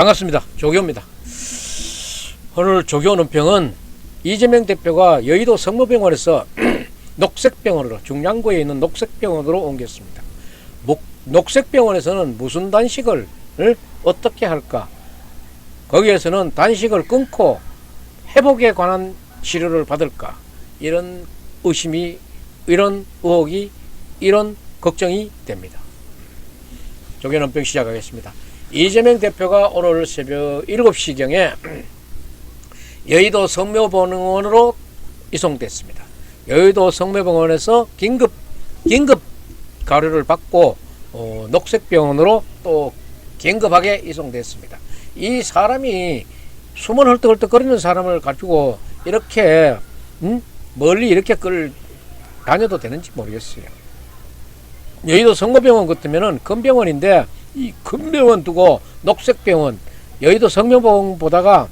반갑습니다. 조교입니다. 오늘 조교 논평은 이재명 대표가 여의도 성모병원에서 녹색병원으로 중량구에 있는 녹색병원으로 옮겼습니다. 목- 녹색병원에서는 무슨 단식을 을 어떻게 할까? 거기에서는 단식을 끊고 회복에 관한 치료를 받을까? 이런 의심이 이런 의혹이 이런 걱정이 됩니다. 조교 논평 시작하겠습니다. 이재명 대표가 오늘 새벽 7시경에 여의도 성묘병원으로 이송됐습니다. 여의도 성묘병원에서 긴급 긴급 가료를 받고 어, 녹색병원으로 또 긴급하게 이송됐습니다. 이 사람이 숨은 헐떡헐떡거리는 사람을 가지고 이렇게 음? 멀리 이렇게 끌 다녀도 되는지 모르겠어요. 여의도 성모병원 같으면은 큰 병원인데 이큰 병원 두고 녹색병원 여의도 성모병원보다가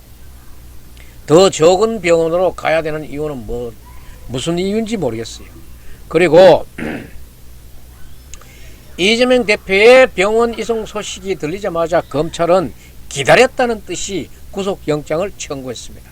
더 적은 병원으로 가야 되는 이유는 뭐 무슨 이유인지 모르겠어요. 그리고 이재명 대표의 병원 이송 소식이 들리자마자 검찰은 기다렸다는 뜻이 구속영장을 청구했습니다.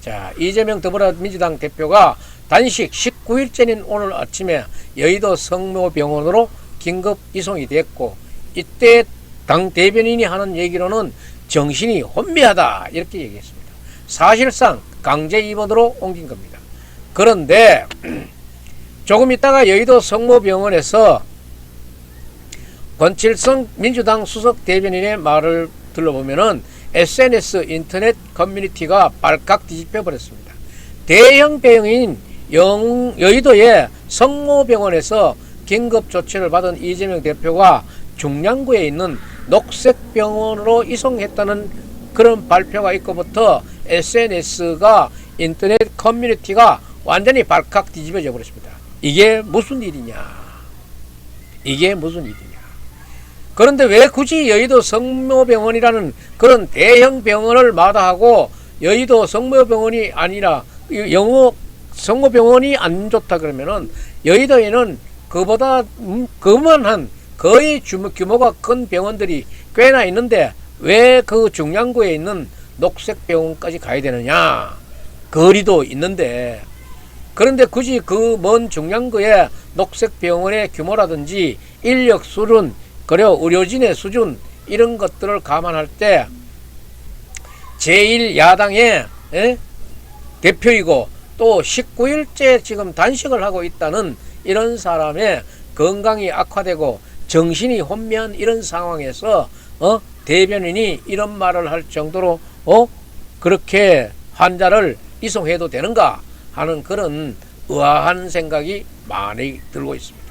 자, 이재명 더불어민주당 대표가 단식 19일째인 오늘 아침에 여의도 성모병원으로 긴급 이송이 됐고 이때 당 대변인이 하는 얘기로는 정신이 혼미하다 이렇게 얘기했습니다. 사실상 강제 입원으로 옮긴 겁니다. 그런데 조금 있다가 여의도 성모병원에서 권칠성 민주당 수석 대변인의 말을 들어보면은 SNS 인터넷 커뮤니티가 발칵 뒤집혀 버렸습니다. 대형 병인 영, 여의도의 성모병원에서 긴급 조치를 받은 이재명 대표가 중량구에 있는 녹색병원으로 이송했다는 그런 발표가 있고부터 SNS가 인터넷 커뮤니티가 완전히 발칵 뒤집어져 버렸습니다. 이게 무슨 일이냐? 이게 무슨 일이냐? 그런데 왜 굳이 여의도 성모병원이라는 그런 대형 병원을 마다하고 여의도 성모병원이 아니라 이 영어 성모병원이 안 좋다 그러면은 여의도에는 그보다 음, 그만한 거의 규모, 규모가 큰 병원들이 꽤나 있는데 왜 그 중량구에 있는 녹색병원까지 가야 되느냐 거리도 있는데 그런데 굳이 그 먼 중량구의 녹색병원의 규모라든지 인력 수준 그리고 의료진의 수준 이런 것들을 감안할 때 제1야당의 예? 대표이고 또 19일째 지금 단식을 하고 있다는 이런 사람의 건강이 악화되고 정신이 혼미한 이런 상황에서 어? 대변인이 이런 말을 할 정도로 어? 그렇게 환자를 이송해도 되는가 하는 그런 의아한 생각이 많이 들고 있습니다.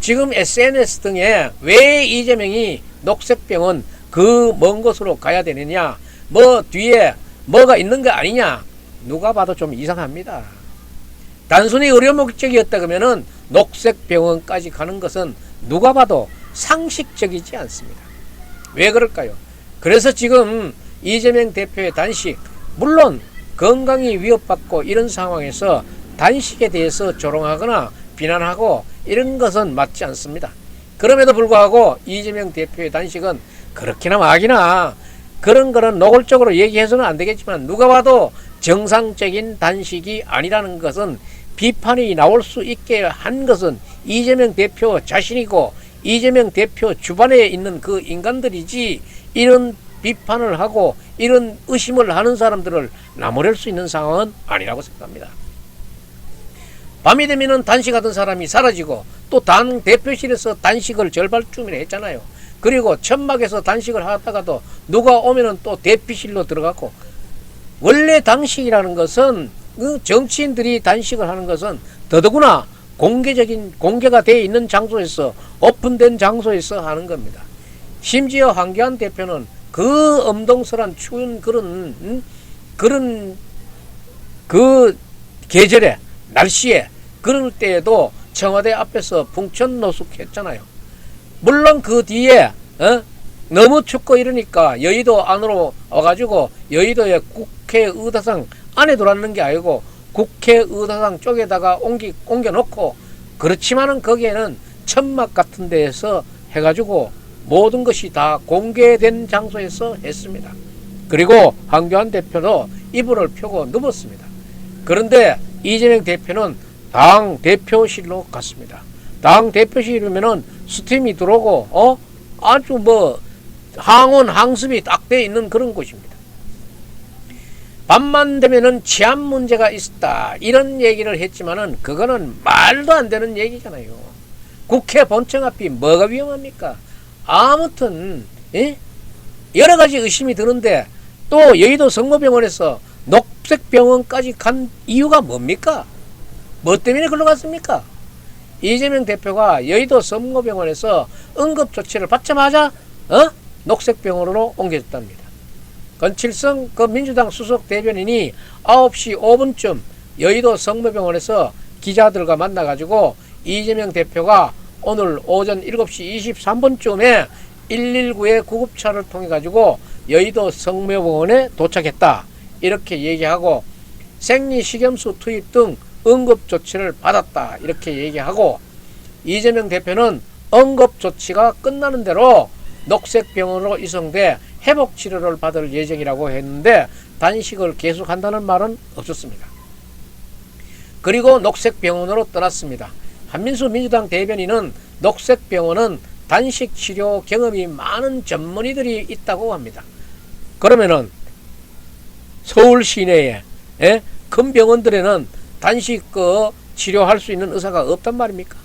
지금 SNS 등에 왜 이재명이 녹색병원 그 먼 곳으로 가야 되느냐 뭐 뒤에 뭐가 있는 거 아니냐 누가 봐도 좀 이상합니다. 단순히 의료 목적이었다 그러면은 녹색병원까지 가는 것은 누가 봐도 상식적이지 않습니다. 왜 그럴까요? 그래서 지금 이재명 대표의 단식 물론 건강이 위협받고 이런 상황에서 단식에 대해서 조롱하거나 비난하고 이런 것은 맞지 않습니다. 그럼에도 불구하고 이재명 대표의 단식은 그렇게나 막이나 그런 거는 노골적으로 얘기해서는 안 되겠지만 누가 봐도 정상적인 단식이 아니라는 것은 비판이 나올 수 있게 한 것은 이재명 대표 자신이고 이재명 대표 주변에 있는 그 인간들이지 이런 비판을 하고 이런 의심을 하는 사람들을 나무랄 수 있는 상황은 아니라고 생각합니다. 밤이 되면은 단식하던 사람이 사라지고 또 당 대표실에서 단식을 절반쯤이나 했잖아요. 그리고 천막에서 단식을 하다가도 누가 오면은 또 대피실로 들어가고 원래 단식이라는 것은 그 정치인들이 단식을 하는 것은 더더구나 공개적인 공개가 돼 있는 장소에서 오픈된 장소에서 하는 겁니다. 심지어 황교안 대표는 그 엄동설한 추운 그런 음? 그런 그 계절에 날씨에 그럴 때에도 청와대 앞에서 풍천 노숙했잖아요. 물론 그 뒤에 어? 너무 춥고 이러니까 여의도 안으로 와가지고 여의도의 국회의사당 안에 들어왔는 게 아니고 국회의사당 쪽에다가 옮기, 옮겨놓고 그렇지만은 거기에는 천막 같은 데에서 해가지고 모든 것이 다 공개된 장소에서 했습니다. 그리고 황교안 대표도 이불을 펴고 누웠습니다. 그런데 이재명 대표는 당 대표실로 갔습니다. 당 대표실이면은 스팀이 들어오고 어 아주 뭐 항원 항습이 딱 돼 있는 그런 곳입니다. 밤만 되면은 치안 문제가 있다 이런 얘기를 했지만은 그거는 말도 안 되는 얘기잖아요. 국회 본청 앞이 뭐가 위험합니까? 아무튼 예? 여러 가지 의심이 드는데 또 여의도 성모병원에서 녹색병원까지 간 이유가 뭡니까? 뭐 때문에 글로 갔습니까? 이재명 대표가 여의도 성모병원에서 응급조치를 받자마자 어? 녹색병원으로 옮겨졌답니다. 건칠성 그 민주당 수석 대변인이 9시 5분쯤 여의도 성모병원에서 기자들과 만나가지고 이재명 대표가 오늘 오전 7시 23분쯤에 119의 구급차를 통해 가지고 여의도 성모병원에 도착했다. 이렇게 얘기하고 생리식염수 투입 등 응급 조치를 받았다. 이렇게 얘기하고 이재명 대표는 응급 조치가 끝나는 대로 녹색병원으로 이송돼 회복 치료를 받을 예정이라고 했는데 단식을 계속한다는 말은 없었습니다. 그리고 녹색병원으로 떠났습니다. 한민수 민주당 대변인은 녹색병원은 단식 치료 경험이 많은 전문의들이 있다고 합니다. 그러면은 서울 시내에 예? 큰 병원들에는 단식 그 치료할 수 있는 의사가 없단 말입니까?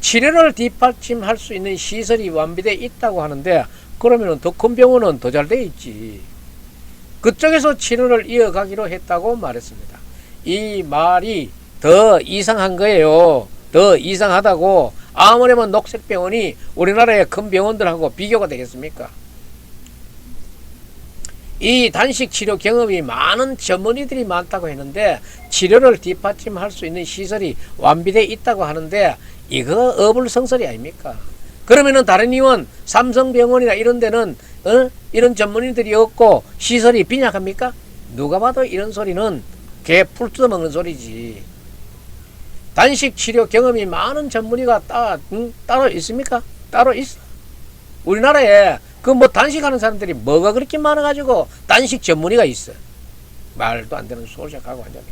치료를 뒷받침할 수 있는 시설이 완비돼 있다고 하는데 그러면은 더큰 병원은 더 잘 돼 있지. 그쪽에서 치료를 이어가기로 했다고 말했습니다. 이 말이 더 이상한 거예요. 더 이상하다고 아무래면 녹색병원이 우리나라의 큰 병원들하고 비교가 되겠습니까? 이 단식 치료 경험이 많은 전문의들이 많다고 했는데 치료를 뒷받침할 수 있는 시설이 완비돼 있다고 하는데 이거 어불성설이 아닙니까? 그러면은 다른 의원 삼성병원이나 이런 데는 어? 이런 전문의들이 없고 시설이 빈약합니까? 누가 봐도 이런 소리는 개 풀 뜯어먹는 소리지. 단식 치료 경험이 많은 전문의가 따, 응? 따로 있습니까? 따로 있어. 우리나라에 그 뭐 단식하는 사람들이 뭐가 그렇게 많아가지고 단식 전문의가 있어. 말도 안 되는 소리를 하고 앉아 있지.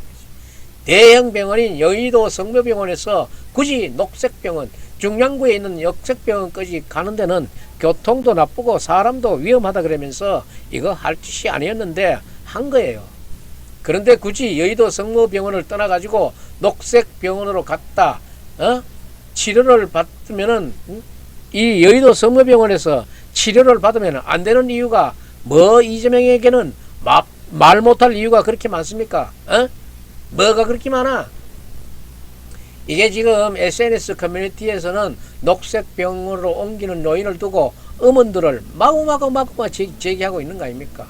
대형 병원인 여의도 성모병원에서 굳이 녹색병원, 중량구에 있는 녹색병원까지 가는 데는 교통도 나쁘고 사람도 위험하다 그러면서 이거 할 짓이 아니었는데 한 거예요. 그런데 굳이 여의도 성모병원을 떠나가지고 녹색병원으로 갔다, 어? 치료를 받으면은, 응? 이 여의도 성모병원에서 치료를 받으면 안 되는 이유가 뭐 이재명에게는 마, 말 못할 이유가 그렇게 많습니까? 어? 뭐가 그렇게 많아? 이게 지금 SNS 커뮤니티에서는 녹색병으로 옮기는 요인을 두고 의문들을 마구마구 마구마구 제기하고 있는 거 아닙니까?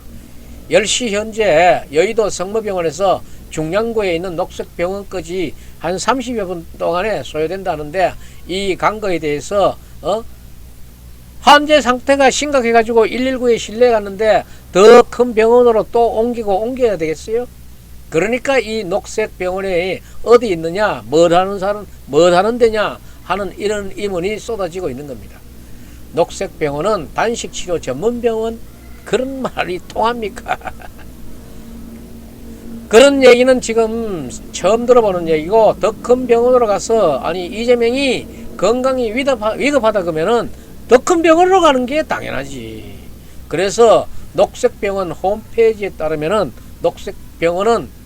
10시 현재 여의도 성모병원에서 중량구에 있는 녹색병원까지 한 30여 분 동안에 소요된다는데 이 간 거에 대해서 어? 환자 상태가 심각해가지고 119에 실려 갔는데 더 큰 병원으로 또 옮기고 옮겨야 되겠어요? 그러니까 이 녹색 병원에 어디 있느냐, 뭘 하는 사람, 뭘 하는 데냐 하는 이런 의문이 쏟아지고 있는 겁니다. 녹색 병원은 단식 치료 전문 병원 그런 말이 통합니까? 그런 얘기는 지금 처음 들어보는 얘기고 더 큰 병원으로 가서 아니 이재명이 건강이 위급하, 위급하다 그러면은 더 큰 병원으로 가는 게 당연하지. 그래서 녹색병원 홈페이지에 따르면은 녹색병원은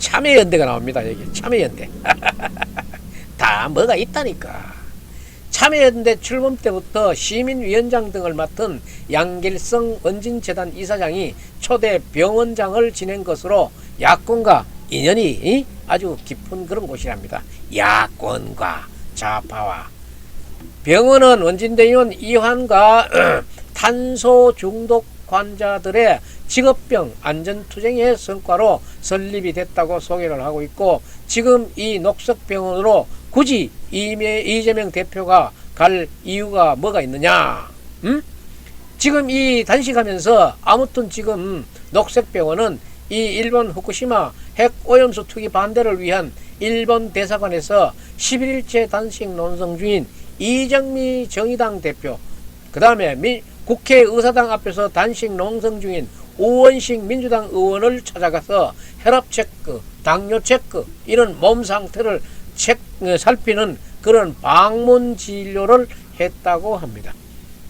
참여연대가 나옵니다. 여기 참여연대. 다 뭐가 있다니까. 참여연대 출범 때부터 시민위원장 등을 맡은 양길성 원진재단 이사장이 초대 병원장을 지낸 것으로 야권과 인연이 아주 깊은 그런 곳이랍니다. 야권과 좌파와 병원은 원진대 의원 이환과 탄소 중독 환자들의 직업병 안전투쟁의 성과로 설립이 됐다고 소개를 하고 있고 지금 이 녹색병원으로 굳이 이재명 대표가 갈 이유가 뭐가 있느냐? 음? 지금 이 단식하면서 아무튼 지금 녹색병원은 이 일본 후쿠시마 핵 오염수 투기 반대를 위한 일본 대사관에서 11일째 단식 논성 중인 이정미 정의당 대표 그 다음에 국회 의사당 앞에서 단식 농성 중인 우원식 민주당 의원을 찾아가서 혈압 체크, 당뇨 체크 이런 몸 상태를 체, 어, 살피는 그런 방문 진료를 했다고 합니다.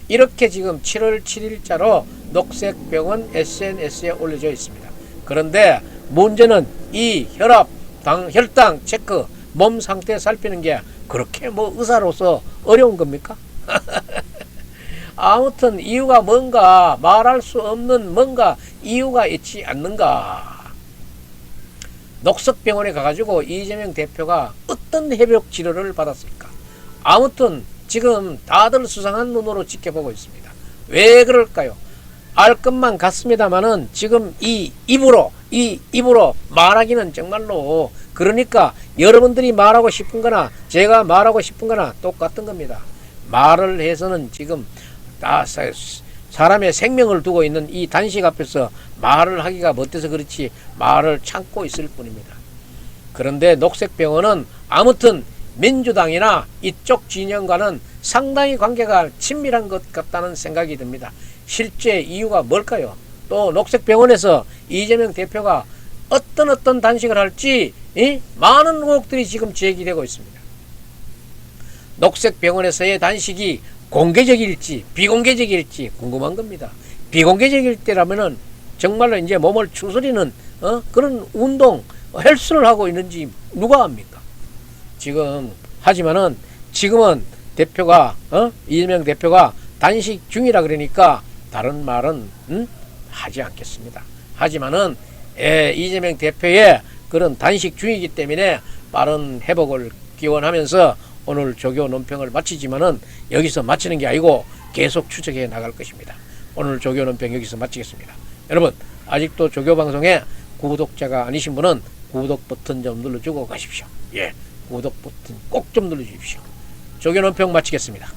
이렇게 지금 7월 7일자로 녹색병원 SNS에 올려져 있습니다. 그런데 문제는 이 혈압, 당, 혈당 체크, 몸 상태 살피는 게 그렇게 뭐 의사로서 어려운 겁니까? 아무튼 이유가 뭔가 말할 수 없는 뭔가 이유가 있지 않는가. 녹색병원에 가가지고 이재명 대표가 어떤 해벽 치료를 받았을까? 아무튼 지금 다들 수상한 눈으로 지켜보고 있습니다. 왜 그럴까요? 알 것만 같습니다만은 지금 이 입으로 이 입으로 말하기는 정말로 그러니까 여러분들이 말하고 싶은 거나 제가 말하고 싶은 거나 똑같은 겁니다. 말을 해서는 지금 다 사- 사람의 생명을 두고 있는 이 단식 앞에서 말을 하기가 못해서 그렇지 말을 참고 있을 뿐입니다. 그런데 녹색병원은 아무튼 민주당이나 이쪽 진영과는 상당히 관계가 친밀한 것 같다는 생각이 듭니다. 실제 이유가 뭘까요? 또 녹색병원에서 이재명 대표가 어떤 어떤 단식을 할지 이? 많은 의혹들이 지금 제기되고 있습니다. 녹색병원에서의 단식이 공개적일지 비공개적일지 궁금한 겁니다. 비공개적일 때라면은 정말로 이제 몸을 추스리는 어? 그런 운동 헬스를 하고 있는지 누가 압니까? 지금 하지만은 지금은 대표가 어? 이재명 대표가 단식 중이라 그러니까 다른 말은 음? 하지 않겠습니다. 하지만은 예, 이재명 대표의 그런 단식 중이기 때문에 빠른 회복을 기원하면서 오늘 조교 논평을 마치지만은 여기서 마치는 게 아니고 계속 추적해 나갈 것입니다. 오늘 조교 논평 여기서 마치겠습니다. 여러분 아직도 조교 방송에 구독자가 아니신 분은 구독 버튼 좀 눌러주고 가십시오. 예, 구독 버튼 꼭 좀 눌러주십시오. 조교 논평 마치겠습니다.